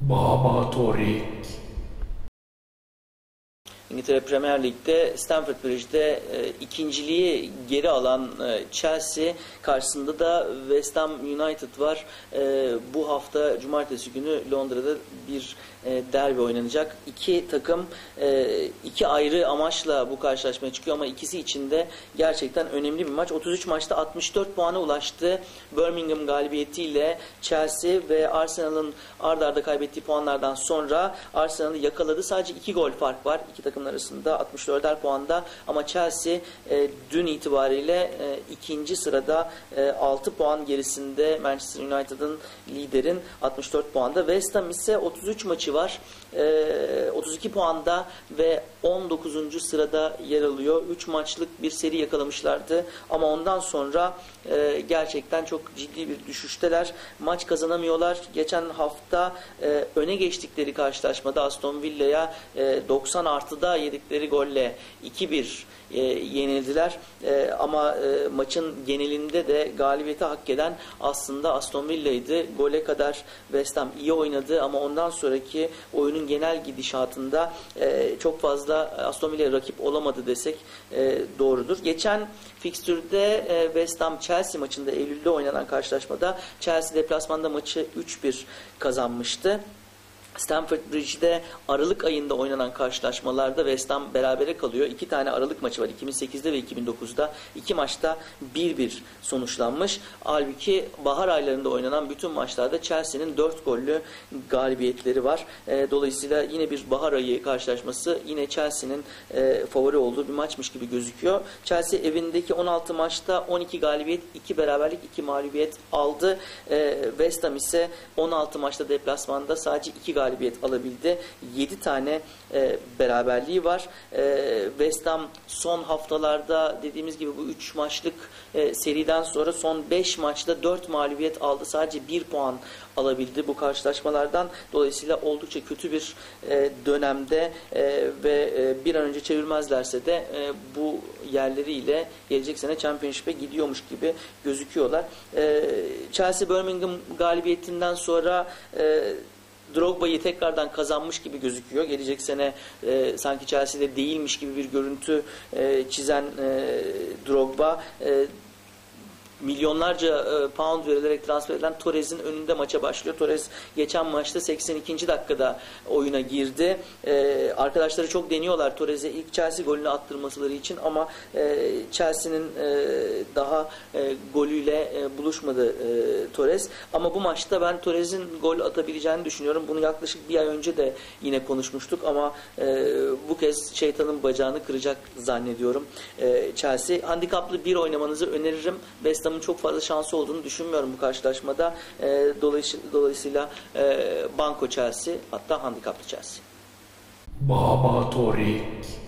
Baba Torik. İngiltere Premier Lig'de Stamford Bridge'de e, ikinciliği geri alan e, Chelsea karşısında da West Ham United var. E, bu hafta cumartesi günü Londra'da bir e, derbi oynanacak. İki takım e, iki ayrı amaçla bu karşılaşmaya çıkıyor ama ikisi için de gerçekten önemli bir maç. 33 maçta 64 puana ulaştı. Birmingham galibiyetiyle Chelsea ve Arsenal'ın ard arda kaybettiği puanlardan sonra Arsenal'ı yakaladı. Sadece iki gol fark var iki takımın arasında 64'er puanda ama Chelsea e, dün itibariyle e, ikinci sırada e, 6 puan gerisinde Manchester United'ın liderin 64 puanda. West Ham ise 33 maçı var. E, 32 puanda ve 19. sırada yer alıyor. 3 maçlık bir seri yakalamışlardı ama ondan sonra e, gerçekten çok ciddi bir düşüşteler. Maç kazanamıyorlar. Geçen hafta e, öne geçtikleri karşılaşmada Aston Villa'ya e, 90 artıda yedikleri golle 2-1 e, yenildiler. E, ama e, maçın genelinde de galibiyeti hak eden aslında Aston Villa'ydı. Gole kadar West Ham iyi oynadı ama ondan sonraki oyunun genel gidişatında e, çok fazla Aston Villa rakip olamadı desek e, doğrudur. Geçen fikstürde e, West Ham Chelsea maçında Eylül'de oynanan karşılaşmada Chelsea deplasmanda maçı 3-1 kazanmıştı. Stamford Bridge'de Aralık ayında oynanan karşılaşmalarda West Ham berabere kalıyor. İki tane Aralık maçı var 2008'de ve 2009'da. İki maçta 1-1 sonuçlanmış. Halbuki bahar aylarında oynanan bütün maçlarda Chelsea'nin 4 gollü galibiyetleri var. E, dolayısıyla yine bir bahar ayı karşılaşması yine Chelsea'nin e, favori olduğu bir maçmış gibi gözüküyor. Chelsea evindeki 16 maçta 12 galibiyet, 2 beraberlik, 2 mağlubiyet aldı. E, West Ham ise 16 maçta deplasmanda sadece 2 galibiyet galibiyet alabildi. 7 tane e, beraberliği var. E, West Ham son haftalarda dediğimiz gibi bu 3 maçlık e, seriden sonra son 5 maçta 4 mağlubiyet aldı. Sadece 1 puan alabildi bu karşılaşmalardan. Dolayısıyla oldukça kötü bir e, dönemde e, ve e, bir an önce çevirmezlerse de e, bu yerleriyle gelecek sene Championship'e gidiyormuş gibi gözüküyorlar. E, Chelsea Birmingham galibiyetinden sonra e, Drogba'yı tekrardan kazanmış gibi gözüküyor. Gelecek sene e, sanki Chelsea'de değilmiş gibi bir görüntü e, çizen e, Drogba e, milyonlarca e, pound verilerek transfer edilen Torres'in önünde maça başlıyor. Torres geçen maçta 82. dakikada oyuna girdi. E, arkadaşları çok deniyorlar Torres'e ilk Chelsea golünü attırmasıları için ama e, Chelsea'nin e, daha e, golüyle e, buluşmadı e, Torres. Ama bu maçta ben Torres'in gol atabileceğini düşünüyorum. Bunu yaklaşık bir ay önce de yine konuşmuştuk ama e, bu kez şeytanın bacağını kıracak zannediyorum. E, Chelsea handikaplı bir oynamanızı öneririm. West Ham'ın çok fazla şansı olduğunu düşünmüyorum bu karşılaşmada. E, dolayısıyla e, Banko Chelsea hatta handikaplı Chelsea. Baba Torik.